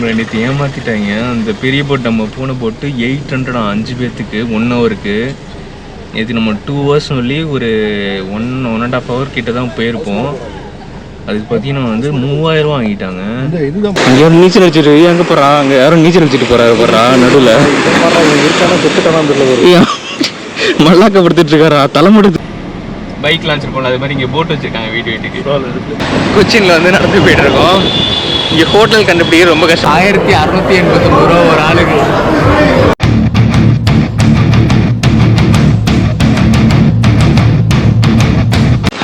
நம்மளை நேற்று ஏமாற்றிட்டாங்க அந்த பெரிய போட் நம்ம பூனை போட்டு எயிட் ஹண்ட்ரட் அஞ்சு பேர்த்துக்கு ஒன் ஹவருக்கு நேற்று நம்ம டூ ஹவர்ஸ் சொல்லி ஒரு one one and half hour கிட்ட தான் போயிருப்போம். அதுக்கு பார்த்தீங்கன்னா வந்து மூவாயிரம் வாங்கிட்டாங்க. இந்த இதுதான் அங்கே யாரும் நீச்சல் அடிச்சிட்டு அங்கே போகிறா அங்கே யாரும் நீச்சல் அடிச்சிட்டு போகிறாரு போகிறா நடுவில். மல்லாக்கப்படுத்திட்டு இருக்காரா? தலைமுடி பைக் லான்ச் போல அது மாதிரி இங்கே போட் வச்சிருக்காங்க வீட்டு வீட்டுக்கு. கொச்சின்ல வந்து நடந்து போயிட்டு இருக்கோம். இங்கே ஹோட்டல் கண்டுபிடிக்க ரொம்ப கஷ்டம். ஆயிரத்தி அறுநூத்தி எண்பத்தொம்பது ரூபா ஒரு ஆளுக்கு.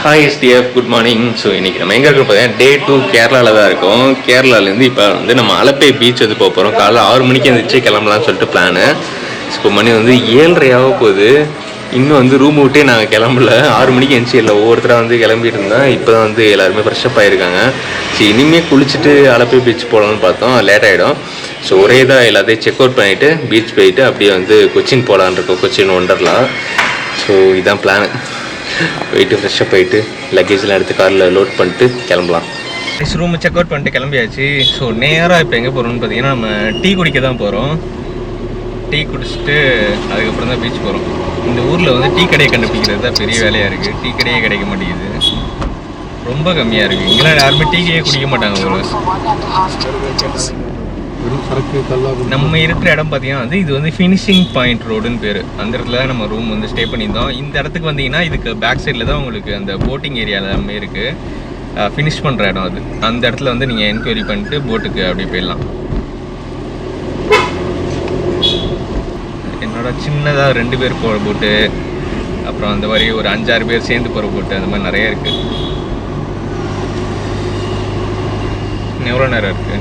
Hi STF good morning so இன்னைக்கு நம்ம எங்கே இருக்கோம் பார்த்தீங்கன்னா டே டூ கேரளாவில் தான் இருக்கோம். கேரளாலேருந்து இப்போ வந்து நம்ம அலப்பை பீச் வந்து போக போகிறோம் காலைல ஆறு மணிக்கு எழுந்திரிச்சு கிளம்பலாம்னு சொல்லிட்டு பிளானு இப்போ மணி வந்து ஏழரையாக போகுது. இன்னும் வந்து ரூம் விட்டே நாங்கள் கிளம்பல. ஆறு மணிக்கு எழுந்துச்சு இல்லை ஒவ்வொருத்தராக வந்து கிளம்பிட்டு இருந்தோம். இப்போ தான் வந்து எல்லாருமே ஃப்ரெஷ்அப் ஆகிருக்காங்க சரி இனிமேல் குளிச்சுட்டு அலப்பை பீச் போகலான்னு பார்த்தோம். லேட் ஆகிடும் ஸோ ஒரே தான் எல்லாத்தையும் செக் அவுட் பண்ணிவிட்டு பீச் போயிட்டு அப்படியே வந்து கொச்சின் போகலான்னு இருக்கோம். கொச்சின் ஒண்டர்லாம் ஸோ இதுதான் பிளான் போயிட்டு ஃப்ரெஷ்ஷாக போயிட்டு லக்கேஜ்லாம் எடுத்து காரில் லோட் பண்ணிட்டு கிளம்பலாம். ரூம் செக் அவுட் பண்ணிட்டு கிளம்பியாச்சு. ஸோ நேராக இப்போ எங்கே போகிறோம்னு பார்த்தீங்கன்னா நம்ம டீ குடிக்க தான் போகிறோம் டீ குடிச்சிட்டு அதுக்கப்புறம் தான் பீச் போகிறோம் இந்த ஊரில் வந்து டீ கடையை கண்டுபிடிக்கிறது தான் பெரிய வேலையாக இருக்குது டீ கடையே கிடைக்க மாட்டேங்குது. ரொம்ப கம்மியாக இருக்குது இங்கெல்லாம் யாருமே டீ கடையே குடிக்க மாட்டாங்க ஒரு நம்ம இருக்கிற இடம் பார்த்தீங்கன்னா வந்து இது வந்து ஃபினிஷிங் பாயிண்ட் ரோடுன்னு பேர். அந்த இடத்துல தான் நம்ம ரூம் வந்து ஸ்டே பண்ணியிருந்தோம். இந்த இடத்துக்கு வந்தீங்கன்னா இதுக்கு பேக் சைடில் தான் உங்களுக்கு அந்த போட்டிங் ஏரியா எல்லாமே இருக்குது ஃபினிஷ் பண்ணுற இடம் அது. அந்த இடத்துல வந்து நீங்கள் என்கொயரி பண்ணிட்டு போட்டுக்கு அப்படியே போயிடலாம். என்னோட சின்னதாக ரெண்டு பேர் போகிற போட்டு அப்புறம் அந்த மாதிரி ஒரு அஞ்சாறு பேர் சேர்ந்து போகிற போட்டு அந்த மாதிரி நிறைய இருக்குது எவ்வளோ நேரம் இருக்குது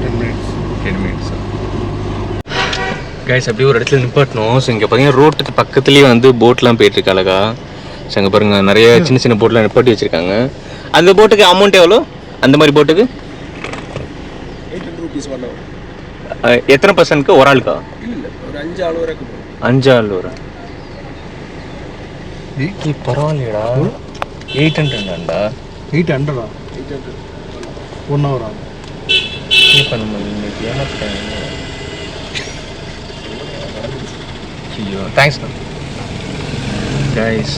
ten minutes ten minutes guys அப்படியே ஒரு இடத்துல நிப்பாட்டணும். ஸோ இங்கே பார்த்தீங்கன்னா ரோட்டுக்கு பக்கத்துலேயே வந்து போட்லாம் போயிட்டுருக்கு அழகா. ஸோ அங்கே பாருங்க நிறைய சின்ன சின்ன போட்லாம் நிப்பாட்டி வச்சுருக்காங்க. அந்த போட்டுக்கு அமௌண்ட் எவ்வளோ அந்த மாதிரி போட்டுக்கு எயிட் ஹண்ட்ரட் ருபீஸ் பண்ணோம் அஹ், எத்தனை பர்சன்ட்க்கு ஒரு ஆளுக்கா? இல்லை ஒரு அஞ்சு ஆள் வரைக்கும் அஞ்சு ஆள் ஒரு பரவாயில்லையடா. எயிட் ஹண்ட்ரடாண்டா எயிட் ஹண்ட்ரடா எயிட் ஹண்ட்ரட் ஒன் ஹவர் ஆகும். இப்போ நம்ம இன்னைக்கு ஏமாத்தாங்க ஐயோ தேங்க்ஸ் கைஸ்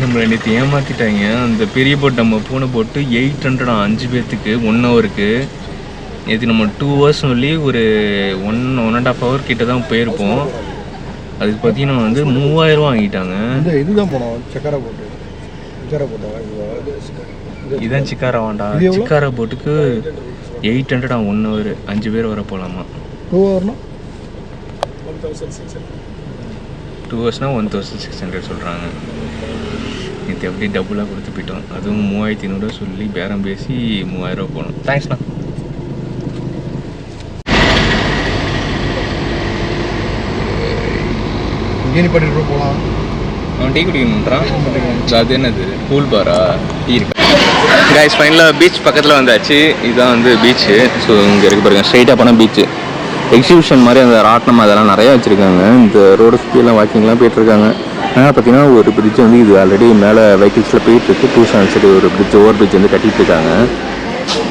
நம்மளை நேற்று ஏமாற்றிட்டாங்க அந்த பெரிய போட் நம்ம பூனை போட்டு எயிட் ஹண்ட்ரட் அஞ்சு பேர்த்துக்கு ஒன் ஹவருக்கு நேற்று நம்ம டூ ஹவர்ஸ் சொல்லி ஒரு one one and half hour கிட்ட தான் போயிருப்போம். அதுக்கு பார்த்தீங்கன்னா வந்து மூவாயிரம் ரூபா வாங்கிட்டாங்க. இந்த இதுதான் போனோம் சக்கரை போட்டு. சக்கரை போட்டோம் இதான் சிக்காரா வேண்டா. இது எவ்வளோ? சிக்காரா போட்டுக்கு எயிட் ஹண்ட்ரட் ஒன் ஹவர் அஞ்சு பேர் வர போகலாமா டூ ஹவர்னா டூ ஹவர்ஸ்னால் ஒன் தௌசண்ட் சிக்ஸ் ஹண்ட்ரட் சொல்கிறாங்க நேற்று எப்படி டபுளாக கொடுத்து போயிட்டோம். அதுவும் மூவாயிரத்தி ஐநூறுரூவா சொல்லி பேரம் பேசி மூவாயிரரூவா போகணும் தேங்க்ஸ்ண்ணா இங்கே நிப்பாட்டிட்டு போகலாம். அவன் டீ குடிக்கணுன்றான் அது என்னது? கூல் பாரா டீ இருக்கு? கைஸ் ஃபைனலாக பீச் பக்கத்தில் வந்தாச்சு. இதுதான் வந்து பீச்சு ஸோ இங்கே இருக்கு பாருங்க ஸ்ட்ரைட்டாக போனால் பீச்சு எக்ஸிபிஷன் மாதிரி அந்த ராட்டினம் அதெல்லாம் நிறையா வச்சுருக்காங்க. இந்த ரோடு சுற்றியெல்லாம் வாக்கிங்லாம் போயிட்டுருக்காங்க. ஆனால் பார்த்தீங்கன்னா ஒரு பிரிட்ஜ் வந்து இது ஆல்ரெடி மேலே வெஹிக்கிள்ஸில் போயிட்டுருக்கு செவன் சைடு ஒரு பிரிட்ஜ் ஓவர் பிரிட்ஜ் வந்து கட்டிட்டு இருக்காங்க.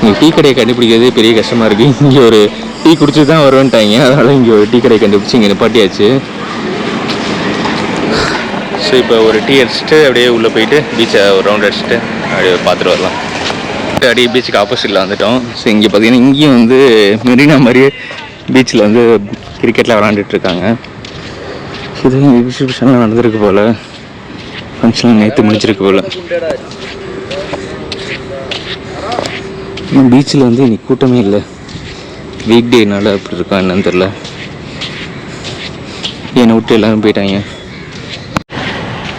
இங்கே டீ கடையை கண்டுபிடிக்கிறதே பெரிய கஷ்டமாக இருக்குது இங்கே ஒரு டீ குடிச்சு தான் வருவேன்ட்டாங்க. அதனால் இங்கே ஒரு டீ கடையை கண்டுபிடிச்சி இங்கே நிப்பாட்டியாச்சு. ஸோ இப்போ ஒரு டீ அடிச்சுட்டு அப்படியே உள்ளே போயிட்டு பீச்சை ஒரு ரவுண்ட் அடிச்சுட்டு அப்படியே பார்த்துட்டு வரலாம். அப்படியே பீச்சுக்கு ஆப்போசிட்டில் வந்துட்டோம். ஸோ இங்கே பார்த்தீங்கன்னா இங்கேயும் வந்து மெரினா மாதிரியே பீச்சில் வந்து கிரிக்கெட்லாம் விளாண்டுட்ருக்காங்க இருக்காங்க. எக்ஸிபிஷன்லாம் நடந்திருக்கு போல். ஃபங்க்ஷன்லாம் நேற்று முடிச்சிருக்கு போல். இன்னும் பீச்சில் வந்து இன்னைக்கு கூட்டமே இல்லை. வீக் டேனால அப்படி இருக்கா என்னன்னு தெரில என்னை விட்டு எல்லாரும் போயிட்டாங்க?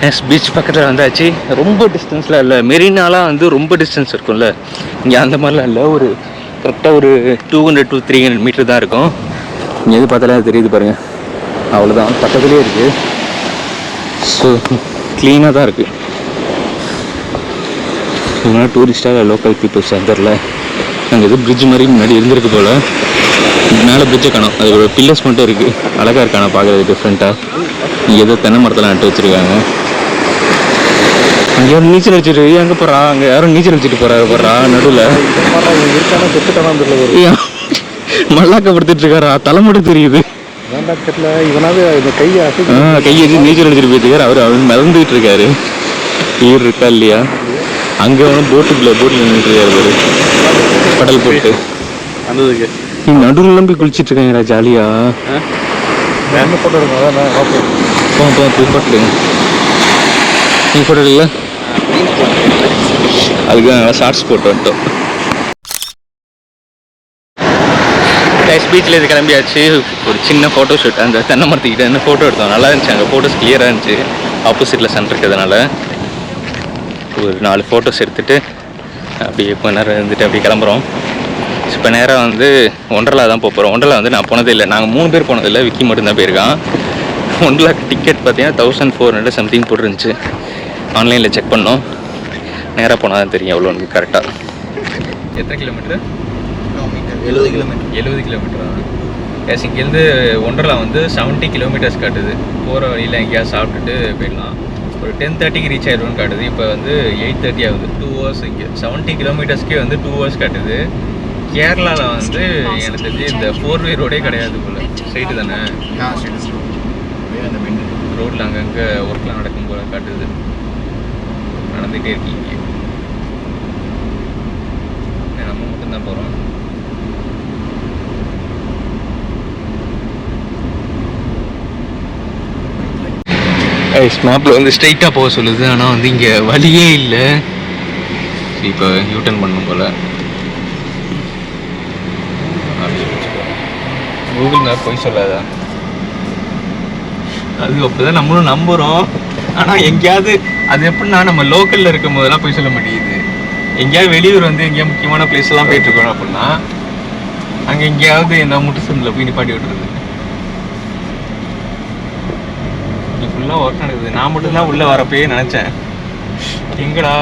எஸ் பீச் பக்கத்தில் வந்தாச்சு. ரொம்ப டிஸ்டன்ஸில் இல்லை. மெரினாலாம் வந்து ரொம்ப டிஸ்டன்ஸ் இருக்கும்ல. இங்கே அந்த மாதிரிலாம் இல்லை. ஒரு கரெக்டாக ஒரு two hundred two three hundred metre தான் இருக்கும். இங்கே எது பார்த்தாலே அது தெரியுது பாருங்கள் அவ்வளோதான் பக்கத்துலேயே இருக்குது ஸோ க்ளீனாக தான் இருக்குது இதனால் டூரிஸ்டாக லோக்கல் பீப்புள்ஸ் வந்துடல அங்கே எதுவும் பிரிட்ஜ் மாதிரி முன்னாடி இருந்திருக்கு போல். மேலே பிரிட்ஜை காணும். அது ஒரு பில்லர்ஸ் மட்டும் இருக்குது அழகாக இருக்கான பார்க்குறது டிஃப்ரெண்ட்டாக இங்கே ஏதோ தென்னை மரத்தெல்லாம் நட்டு வச்சுருக்காங்க. யாரும் நீச்சல் அடிச்சிட்டு எங்கே போகிறா அங்கே யாரும் நீச்சல் அடிச்சிட்டு போகிறாரு போகிறா நடுவில். இருக்கானா செத்துட்டானா தெரியல ஒரு மல்லாக்க படுத்துட்டு இருக்காரா தலை மட்டும் தெரியுது கையை ஆ அசைச்சு கையை வச்சு நீச்சல் அடிச்சிட்டு போயிட்டு அவர் அவர் மிதந்துட்டு இருக்காரு. உயிர் இருக்கா இல்லையா? அங்கே அவனும் போட்டுக்குள்ள போட்டில் நின்றுட்டு இருக்காரு கடல் போட்டு. வந்ததுக்கு. நீ நடுவில் போய் குளிச்சிட்டு இருக்காங்கடா ஜாலியா. என்ன போட்டோ எடுங்க அதான் பார்ப்போம் போ போ போய் போட்டுடுங்க நீ போட்டோ இல்லை அதுக்கு நல்லா ஷார்ட்ஸ் போட்டு வந்துட்டோம். பீச்சில் இது கிளம்பியாச்சு. ஒரு சின்ன ஃபோட்டோ ஷூட் அந்த தென்னை மரத்துக்கிட்ட இருந்து ஃபோட்டோ எடுத்தோம். நல்லா இருந்துச்சு. அங்கே ஃபோட்டோஸ் கிளியராக இருந்துச்சு. ஆப்போசிட்டில் சென்டர் இருக்கிறதுனால ஒரு நாலு ஃபோட்டோஸ் எடுத்துகிட்டு அப்படியே கொஞ்ச நேரம் இருந்துட்டு அப்படியே கிளம்புறோம். இப்போ நேராக வந்து ஒண்டர்லா தான் போக போகிறோம் ஒண்டர்லா வந்து நான் போனதே இல்லை. நாங்கள் மூணு பேர் போனதில்லை விக்கி மட்டும்தான் போயிருக்கான். ஒண்டர்லாக்கு டிக்கெட் பார்த்தீங்கன்னா தௌசண்ட் ஃபோர் ஹண்ட்ரட் சம்திங் போட்டுருந்துச்சு. ஆன்லைனில் செக் பண்ணோம். நேராக போனால் தான் தெரியும் எவ்வளோன்னு கரெக்டாக எத்தனை கிலோமீட்டர் எழுபது கிலோமீட்டர் எழுபது கிலோமீட்டரா எஸ் இங்கேருந்து ஒண்டர்லா வந்து செவன்ட்டி கிலோமீட்டர்ஸ் காட்டுது. போகிற வழியில் எங்கேயாவது சாப்பிட்டுட்டு போயிடலாம். ஒரு டென் தேர்ட்டிக்கு ரீச் ஆயிடும்னு காட்டுது. இப்போ வந்து எயிட் தேர்ட்டி ஆகுது. டூ ஹவர்ஸ் இங்கே. செவன்ட்டி கிலோமீட்டர்ஸ்க்கே வந்து டூ ஹவர்ஸ் காட்டுது. கேரளாவில் வந்து எனக்கு தெரிஞ்சு இந்த ஃபோர் வே ரோடே கிடையாது போல. ஸ்ட்ரைட்டு தானே? ரோட்டில் அங்கங்கே ஒர்க்லாம் நடக்கும் போல காட்டுது. நடந்துகிட்டே இருக்கீங்க நம்ம மட்டும்தான் போகிறோம் ஐஸ் மேப்பில் வந்து ஸ்ட்ரைட்டாக போக சொல்லுது. ஆனால் வந்து இங்கே வழியே இல்லை. இப்போ யூட்டன் பண்ணும் போல். கூகுள் மேப் போய் சொல்லாதா? அது அப்போதான் நம்மளும் நம்புகிறோம் ஆனால் எங்கேயாவது அது எப்படின்னா நம்ம லோக்கலில் இருக்கும் போதெல்லாம் போய் சொல்ல மாட்டேங்குது. எங்கேயாவது வெளியூர் வந்து எங்கேயாவது முக்கியமான பிளேஸ்லாம் போயிட்டுருக்கோம் போயிட்டு அப்படின்னா அங்கே எங்கேயாவது இந்த முட்டுசந்தில் போய் நிப்பாட்டி விட்டுருது இங்கே ஃபுல்லாக ஒர்க் நடக்குது. நான் மட்டும் தான் உள்ளே வரப்பயே நினச்சேன். எங்கடா?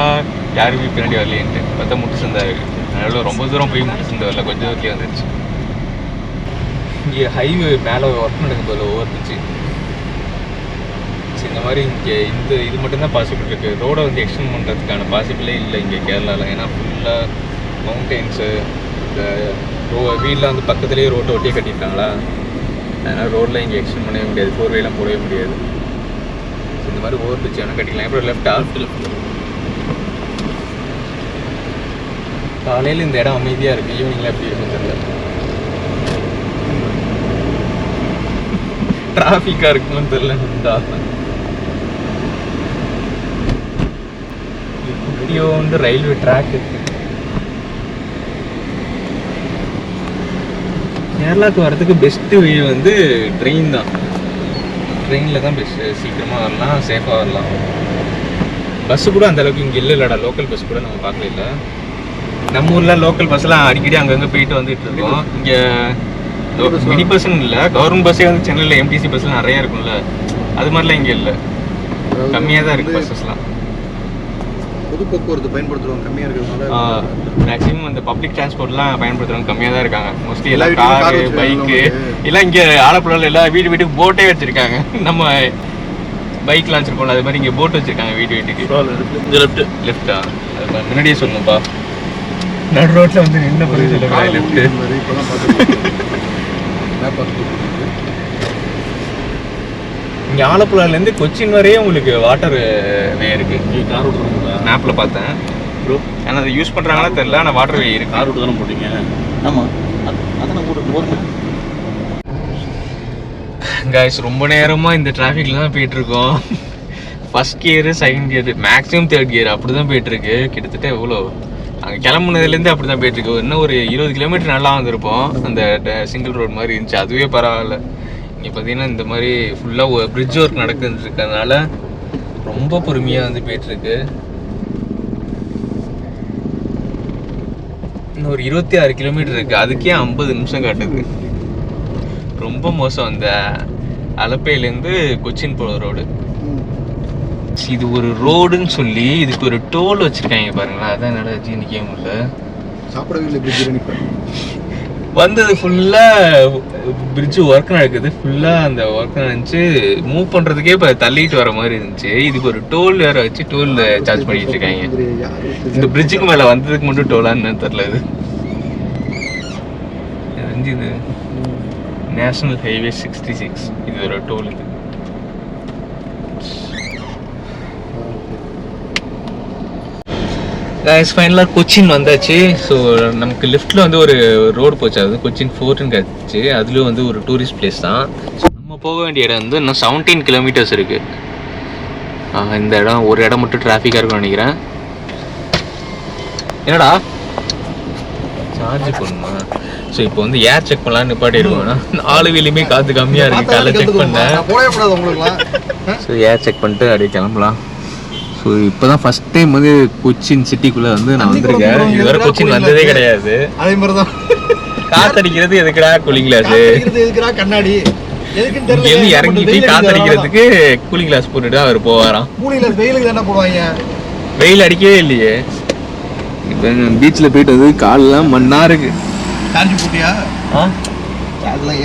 யாருமே பின்னாடி வரலையேன்ட்டு. பார்த்தா முட்டு சந்தாரு அதனால் அதனால ரொம்ப தூரம் போய் முட்டு சந்தை வரல. கொஞ்சம் தூரத்துலேயே வந்துருச்சு. இங்கே ஹைவே மேலே ஒர்க் நடக்கும் போது ஓவர்ந்துச்சு சரி இந்த மாதிரி இங்கே இந்த இது மட்டும்தான் பாசிபிள் இருக்குது ரோடை வந்து எக்ஸ்டெண்ட் பண்ணுறதுக்கான பாசிபிளே இல்லை இங்கே கேரளாவில் ஏன்னா ஃபுல்லாக மவுண்டெயின்ஸு இந்த ரோ வீட்டில் வந்து பக்கத்துலேயே ரோட்டை ஒட்டியே கட்டியிருக்காங்களா? அதனால் ரோட்டில் இங்கே எக்ஸ்டெண்ட் பண்ணவே முடியாது. ஃபோர் வேலாம் போடவே முடியாது. இந்த மாதிரி ஓவர் பிரிட்ஜ் வேணால் கட்டிக்கலாம். எப்படி லெஃப்ட் லெஃப்ட் காலையில் இந்த இடம் அமைதியாக இருக்குது ஈவினிங்கில் எப்படி இருக்கும் தெரியல. டிராஃபிக்காக இருக்குன்னு தெரியல. இந்த. வீடியோ வந்து ரயில்வே ட்ராக் இருக்கு. கேரளாவுக்கு வரதுக்கு பெஸ்ட்டு வே வந்து ட்ரெயின் தான். ட்ரெயினில் தான் பெஸ்ட்டு சீக்கிரமாக வரலாம் சேஃபாக வரலாம். பஸ்ஸு கூட அந்த அளவுக்கு இங்கே இல்லைடா லோக்கல் பஸ் கூட நம்ம பார்க்கல இல்லை நம்ம ஊரில் லோக்கல் பஸ்லாம் அடிக்கடி அங்கங்கே போயிட்டு வந்துட்டு இருக்கோம். இங்கே மினி பஸ்ஸுன்னு இல்லை. கவர்மெண்ட் பஸ்ஸே வந்து சென்னையில் எம்டிசி பஸ்லாம் நிறைய இருக்கும்ல. அது மாதிரிலாம் இங்கே இல்லை. கம்மியாக தான் இருக்குது பஸ்ஸஸ்லாம் பொது போக்குவரத்து பயன்படுத்துறவங்க கம்மியாக இருக்கிறதுனால மேக்ஸிமம் அந்த பப்ளிக் டிரான்ஸ்போர்ட்லாம் பயன்படுத்துறவங்க கம்மியாக தான் இருக்காங்க. மோஸ்ட்லி எல்லா காரு பைக்கு. எல்லாம் இங்கே ஆலப்புழாவில் எல்லாம் வீடு வீட்டுக்கு போட்டே வச்சிருக்காங்க. நம்ம பைக்லாம் வச்சிருப்போம்ல அது மாதிரி இங்கே போட் வச்சிருக்காங்க வீடு வீட்டுக்கு. இந்த லெஃப்ட் லெஃப்டா அது நான் முன்னாடியே சொல்லணும்ப்பா நடு ரோட்ல வந்து நின்ன பிறகு சொல்லுங்க லெஃப்ட் இப்போதான் பார்த்துருக்கேன் இங்கே ஆலப்புழாலேருந்து கொச்சின் வரையே உங்களுக்கு வாட்டர் வே இருக்கு. கார் விட்டுருங்க மேப்பில் பார்த்தேன். ப்ரோ ஆனால் அதை யூஸ் பண்ணுறாங்களா தெரியல ஆனால் வாட்டர் வே இருக்கு. கார் விட்டு தானே போட்டீங்க ஆமாம் அதான் கூட போகிறேன் கைஸ் ரொம்ப நேரமாக இந்த டிராஃபிக்கில் தான் போயிட்டு இருக்கோம் first gear second gear maximum third gear அப்படி தான் போயிட்டு இருக்கு கிட்டத்தட்ட எவ்வளோ? அங்கே கிளம்புனதுலேருந்து அப்படி தான் போயிட்டு இருக்கு இன்னும் ஒரு இருபது கிலோமீட்டர் நல்லா வந்திருப்போம் அந்த சிங்கிள் ரோடு மாதிரி இருந்துச்சு. அதுவே பரவாயில்ல. இங்கே பார்த்தீங்கன்னா இந்த மாதிரி ஃபுல்லாக பிரிட்ஜ் ஒர்க் நடக்குதுன்னு இருக்கிறதுனால ரொம்ப பொறுமையாக வந்து போயிட்டுருக்கு. இன்னும் ஒரு இருபத்தி ஆறு கிலோமீட்டர் இருக்குது அதுக்கே ஐம்பது நிமிஷம் காட்டுது. ரொம்ப மோசம். அந்த அலப்பையிலேருந்து கொச்சின் போகிற ரோடு இது ஒரு ரோடுன்னு சொல்லி இதுக்கு ஒரு டோல் வச்சுருக்காங்க பாருங்களேன். அதான் என்னால் ஜீனிக்கவே முடியல. சாப்பிடவே இல்லை இப்படி வந்தது ஃபுல்லாக பிரிட்ஜு ஒர்க் நடக்குது. ஃபுல்லாக அந்த ஒர்க் நடந்துச்சு மூவ் பண்ணுறதுக்கே இப்போ தள்ளிட்டு வர மாதிரி இருந்துச்சு. இதுக்கு ஒரு டோல் வேற வச்சு டோல் சார்ஜ் பண்ணிட்டு இருக்காங்க. இந்த பிரிட்ஜுக்கு மேலே வந்ததுக்கு மட்டும் டோலான்னு தெரில இது இது இது. நேஷனல் ஹைவே சிக்ஸ்டி சிக்ஸ் இது ஒரு டோல் இது. கைஸ் ஃபைனலாக கொச்சின் வந்தாச்சு. ஸோ நமக்கு லிஃப்ட்டில் வந்து ஒரு ரோடு போச்சு. அது கொச்சின் ஃபோர்ட்னு கிடச்சிச்சு அதுலேயும் வந்து ஒரு டூரிஸ்ட் பிளேஸ் தான். நம்ம போக வேண்டிய இடம் வந்து இன்னும் செவன்டீன் கிலோமீட்டர்ஸ் இருக்குது இந்த இடம் ஒரு இடம் மட்டும் டிராஃபிக்காக இருக்கும்னு நினைக்கிறேன். என்னடா? சார்ஜ் பண்ணுமா ஸோ இப்போ வந்து ஏர் செக் பண்ணலாம்னு நிப்பாட்டி இருக்கோம்னா நாலு வீலுமே காற்று கம்மியாக இருக்குது காலைல செக் பண்ணேன். ஸோ ஏர் செக் பண்ணிட்டு அப்படியே கிளம்பலாம். ஸோ இப்போ தான் ஃபஸ்ட் டைம் வந்து கொச்சின் சிட்டிக்குள்ளே வந்து நான் வந்திருக்கேன். இதுவரை கொச்சின் வந்ததே கிடையாது. அதே மாதிரி தான் காத்தடிக்கிறது எதுக்குடா கூலிங் கிளாஸ் எதுக்குடா கண்ணாடி? எதுக்குன்னு இங்க இருந்து இறங்கி போய் காத்தடிக்கிறதுக்கு கூலிங் கிளாஸ் போட்டுட்டு அவர் போவாராம். மூலியில வெயிலுக்கு தானே போடுவாங்க. வெயில் அடிக்கவே இல்லையே. இப்போ பீச்சில் போயிட்டு வந்து காலெல்லாம் மண்ணா இருக்கு. காஞ்சி போட்டியா? அதெல்லாம்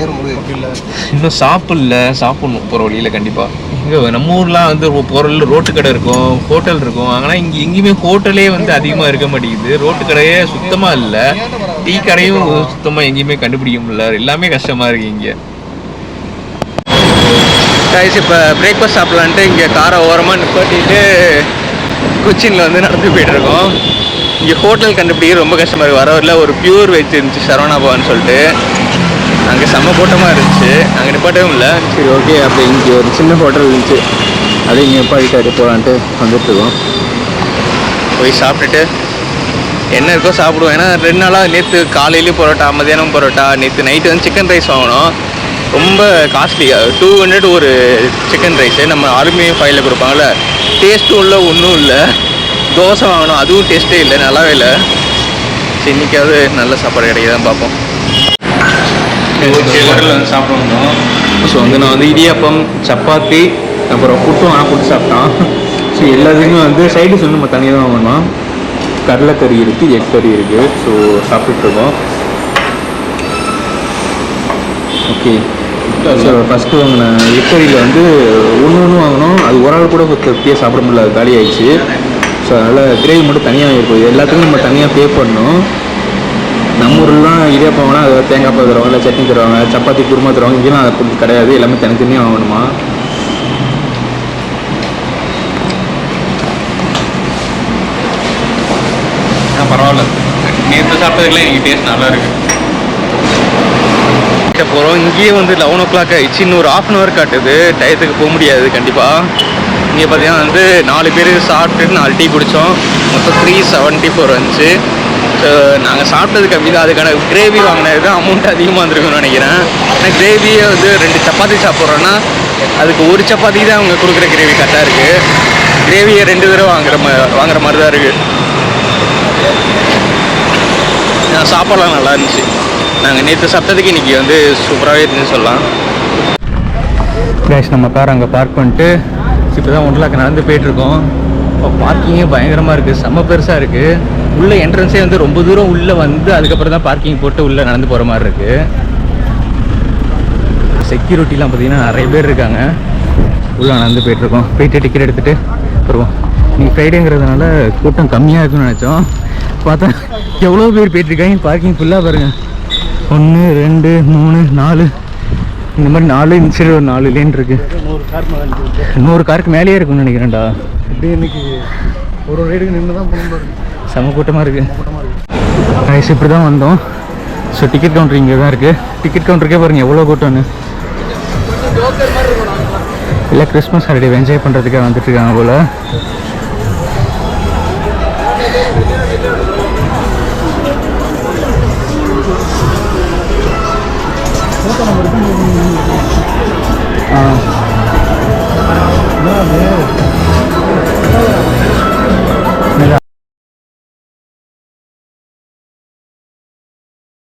இல்லை இன்னும் சாப்பிடல சாப்பிடணும் போகிற வழியில் கண்டிப்பாக இங்கே நம்ம ஊர்லாம் வந்து போகிற ரோட்டு கடை இருக்கும் ஹோட்டல் இருக்கும். ஆனால் இங்கே எங்கேயுமே ஹோட்டலே வந்து அதிகமாக இருக்க மாட்டேங்குது. ரோட்டு கடையே சுத்தமாக இல்லை. டீ கடையும் சுத்தமாக எங்கேயுமே கண்டுபிடிக்க முடியல. எல்லாமே கஷ்டமாக இருக்கு இங்கே. கைஸ் இப்போ பிரேக்ஃபாஸ்ட் சாப்பிட்லான்ட்டு இங்கே காரை ஓரமாக நிப்பாட்டிட்டு கொச்சினில் வந்து நடந்து போயிட்டு இருக்கோம். இங்கே ஹோட்டல் கண்டுபிடிக்க ரொம்ப கஷ்டமாக இருக்குது வர வரல ஒரு பியூர் வெஜ் இருந்துச்சு சரவணா பவன் சொல்லிட்டு. அங்கே செம்ம கூட்டமாக இருந்துச்சு. அங்கே நிப்பாட்டவும் இல்லை. சரி ஓகே அப்படி இங்கே ஒரு சின்ன ஹோட்டல் இருந்துச்சு. அதே இங்கே நிப்பாட்டிட்டு அப்படியே போகலான்ட்டு வந்துட்டுருக்கோம். போய் சாப்பிட்டுட்டு என்ன இருக்கோ சாப்பிடுவோம். ஏன்னா ரெண்டு நாளாக நேற்று காலையிலையும் பரோட்டா மதியானம் பரோட்டா நேற்று நைட்டு வந்து சிக்கன் ரைஸ் வாங்கினோம். ரொம்ப காஸ்ட்லி டூ ஹண்ட்ரட் ஒரு சிக்கன் ரைஸு நம்ம அலுமினியம் ஃபைலில் கொடுப்பாங்கள்ல டேஸ்ட்டும் இல்லை ஒன்றும் இல்லை. தோசை வாங்கினோம். அதுவும் டேஸ்ட்டே இல்லை நல்லாவே இல்லை. இன்னைக்காவது நல்ல சாப்பாடு கிடைக்குதான் பார்ப்போம். சாப்பிட வந்தோம் ஸோ வந்து நான் வந்து இடியாப்பம் சப்பாத்தி அப்புறம் புட்டும் ஆனால் புட்டு சாப்பிட்டான். ஸோ எல்லாத்துக்குமே வந்து சைடிஷ் வந்து நம்ம தனியாக தான் வாங்கணும். கடலைக்கறி இருக்குது எக் கறி இருக்குது ஸோ சாப்பிட்டுட்ருக்கோம் ஓகே ஸோ ஃபஸ்ட்டு வாங்கின எக்கறியில் வந்து ஒன்று ஒன்று வாங்கினோம் அது ஒரு ஆள் கூட திருப்தியாக சாப்பிட முடியல அது காலி ஆயிடுச்சு ஸோ அதனால் கிரேவி மட்டும் தனியாக இருக்கும் எல்லாத்துக்கும் நம்ம தனியாக பே பண்ணணும். நம்ம ஊர்லாம் இடியாப்பம் வாங்கினா அது தேங்காய் பால் தருவாங்க இல்லை சட்னி தருவாங்க சப்பாத்தி குருமா தருவாங்க இங்கேலாம் அதை பொருள் கிடையாது. எல்லாமே தனித்தனியாக வாங்கணுமா? பரவாயில்ல. நேற்று சாப்பிட்டதுக்குலாம் எனக்கு டேஸ்ட் நல்லா இருக்கு போகிறோம் இங்கேயே வந்து லெவன் ஓ கிளாக் ஆயிடுச்சு. இன்னும் ஒரு ஆஃப் அன் ஹவர் காட்டுது. டயத்துக்கு போக முடியாது கண்டிப்பாக இங்கே பார்த்தீங்கன்னா வந்து நாலு பேர் சாப்பிட்டுட்டு நாலு டீ குடித்தோம் மொத்தம் த்ரீ செவன்ட்டி ஃபோர் வந்துச்சு. ஸோ நாங்கள் சாப்பிட்டது கம்மி தான். அதுக்கான கிரேவி வாங்கினது தான் அமௌண்ட் அதிகமாக இருந்திருக்கும்னு நினைக்கிறேன். ஆனால் கிரேவியை வந்து ரெண்டு சப்பாத்தி சாப்பிட்றோன்னா அதுக்கு ஒரு சப்பாத்தி தான் அவங்க கொடுக்குற கிரேவி கரெக்டாக இருக்குது கிரேவியை ரெண்டு தடவை வாங்குற மா வாங்குற மாதிரி தான் இருக்குது சாப்பாடெலாம் சாப்பாடுலாம் நல்லா இருந்துச்சு. நாங்கள் நேற்று சாப்பிட்டதுக்கு இன்றைக்கி வந்து சூப்பராகவே இருந்துச்சு சொல்லலாம். கேஷ் நம்ம கார் அங்கே பார்க் பண்ணிட்டு இப்போ தான் ஒன் லாக் நடந்து போயிட்டுருக்கோம் இப்போ பார்க்கிங்கே பயங்கரமாக இருக்குது செம்ம பெருசாக இருக்குது உள்ள என்ட்ரன்ஸே வந்து ரொம்ப தூரம் உள்ளே வந்து அதுக்கப்புறம் தான் பார்க்கிங் போட்டு உள்ளே நடந்து போகிற மாதிரி இருக்குது செக்யூரிட்டிலாம் பார்த்தீங்கன்னா நிறைய பேர் இருக்காங்க. உள்ளே நடந்து போயிட்டுருக்கோம் போயிட்டு டிக்கெட் எடுத்துகிட்டு வருவோம். நீங்கள் ஃப்ரைடேங்கிறதுனால கூட்டம் கம்மியாக இருக்குன்னு நினச்சோம். பார்த்தா எவ்வளோ பேர் போயிட்டுருக்காங்க பார்க்கிங் ஃபுல்லாக பாருங்கள் ஒன்று ரெண்டு மூணு நாலு. இந்த மாதிரி நாலு இந்த சைடு ஒரு நாலு லேன் இருக்கு. நூறு காருக்கு மேலேயே இருக்கும்னு நினைக்கிறேன்டா. எப்படி இன்னைக்கு ஒரு ஒரு ரைடுக்கு நின்று தான் போகணும் செம கூட்டமாக இருக்குது கூட்டமாக ஐஸ் இப்படி தான் வந்தோம். ஸோ டிக்கெட் கவுண்டர் இங்கே தான் இருக்குது டிக்கெட் கவுண்டருக்கே பாருங்கள் எவ்வளோ கூட்டம்னு. இல்லை கிறிஸ்மஸ் ஹாலிடே என்ஜாய் பண்ணுறதுக்காக வந்துட்டு இருக்காங்க போல். ஆ.